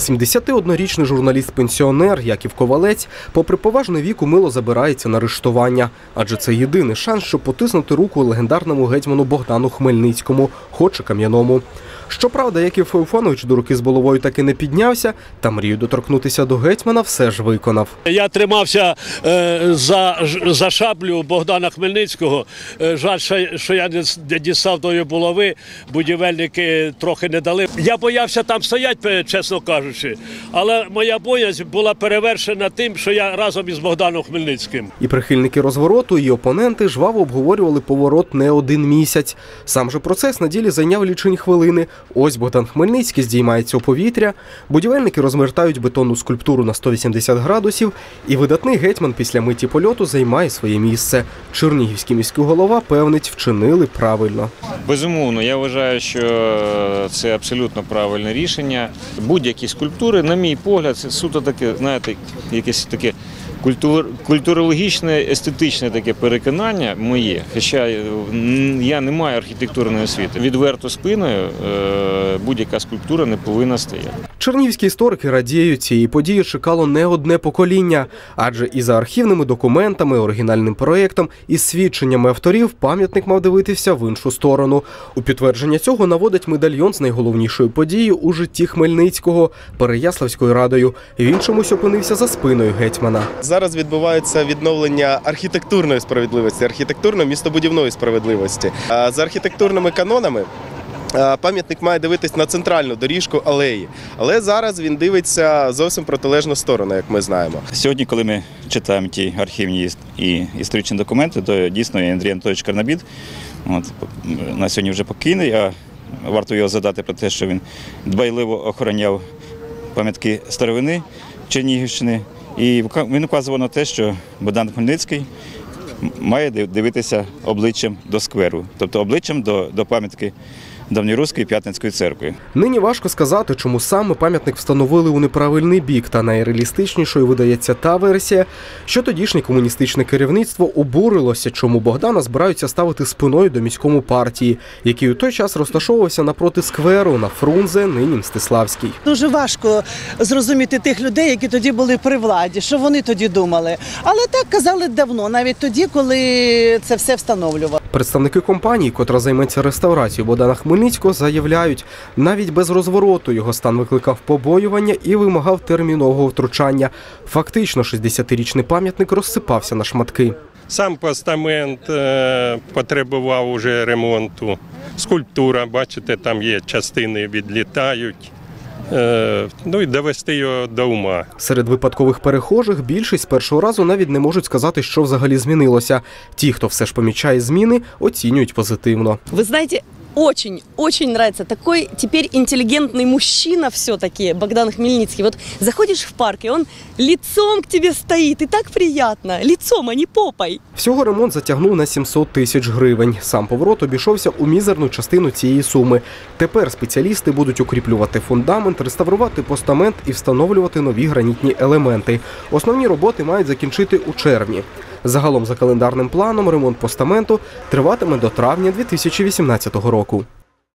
71-річний журналіст-пенсіонер Яків Ковалець, попри поважний вік, умило забирається на арештування, адже це єдиний шанс, щоб потиснути руку легендарному гетьману Богдану Хмельницькому, хоч і кам'яному. Щоправда, Яків Феофанович до руки з головою таки не піднявся, та мрію доторкнутися до гетьмана все ж виконав. Я тримався е, за, за шаблю Богдана Хмельницького. Е, жаль, що, що я не, дістав тої булави, будівельники трохи не дали. Я боявся там стояти, чесно кажучи, але моя боязнь була перевершена тим, що я разом із Богданом Хмельницьким. І прихильники розвороту, і опоненти жваво обговорювали поворот не один місяць. Сам же процес на ділі зайняв лічені хвилини. Ось Богдан Хмельницький здіймається у повітря, будівельники розмертають бетонну скульптуру на 180 градусів, і видатний гетьман після миті польоту займає своє місце. Чернігівський міський голова певнить, вчинили правильно. Безумовно, я вважаю, що це абсолютно правильне рішення. Будь-які скульптури, на мій погляд, це суто таке, знаєте, якесь таке культурологічне, естетичне таке переконання моє. Хоча я не маю архітектурної освіти. Відверто спиною е, будь-яка скульптура не повинна стояти. Чернігівські історики радіють, цієї події чекало не одне покоління, адже і за архівними документами, оригінальним проєктом і свідченнями авторів пам'ятник мав дивитися в іншу сторону. У підтвердження цього наводить медальйон з найголовнішою подією у житті Хмельницького Переяславською радою. Він чомусь опинився за спиною гетьмана. Зараз відбувається відновлення архітектурної справедливості, архітектурно-містобудівної справедливості. За архітектурними канонами. Пам'ятник має дивитись на центральну доріжку алеї, але зараз він дивиться зовсім протилежну сторону, як ми знаємо. Сьогодні, коли ми читаємо ті архівні і історичні документи, то дійсно Андрій Анатолійович Карнабід от, на сьогодні вже покійний, а варто його задати про те, що він дбайливо охороняв пам'ятки старовини Чернігівщини. І він вказував на те, що Богдан Хмельницький має дивитися обличчям до скверу, тобто обличчям до, до пам'ятки давньоруської П'ятницької церкви. Нині важко сказати, чому саме пам'ятник встановили у неправильний бік, та найреалістичнішою видається та версія, що тодішнє комуністичне керівництво обурилося, чому Богдана збираються ставити спиною до міському партії, який у той час розташовувався напроти скверу на Фрунзе, нині Мстиславський. Дуже важко зрозуміти тих людей, які тоді були при владі, що вони тоді думали. Але так казали давно, навіть тоді, коли це все встановлювали. Представники компанії, котра займеться реставрацією Богдана Хмельницького, заявляють, навіть без розвороту його стан викликав побоювання і вимагав термінового втручання. Фактично, 60-річний пам'ятник розсипався на шматки. Сам постамент е, потребував уже ремонту. Скульптура, бачите, там є частини відлітають. Е, ну і довести його до ума. Серед випадкових перехожих більшість з першого разу навіть не можуть сказати, що взагалі змінилося. Ті, хто все ж помічає зміни, оцінюють позитивно. Вы знаете, очень, очень нравится. Такой теперь интеллигентный мужчина все-таки, Богдан Хмельницкий. Вот заходишь в парк, и он лицом к тебе стоит, и так приятно. Лицом, а не попой. Всього ремонт затягнув на 700 тисяч гривень. Сам поворот обійшовся у мізерну частину цієї суми. Тепер спеціалісти будуть укріплювати фундамент, реставрувати постамент і встановлювати нові гранітні елементи. Основні роботи мають закінчити у червні. Загалом, за календарним планом, ремонт постаменту триватиме до травня 2018 року.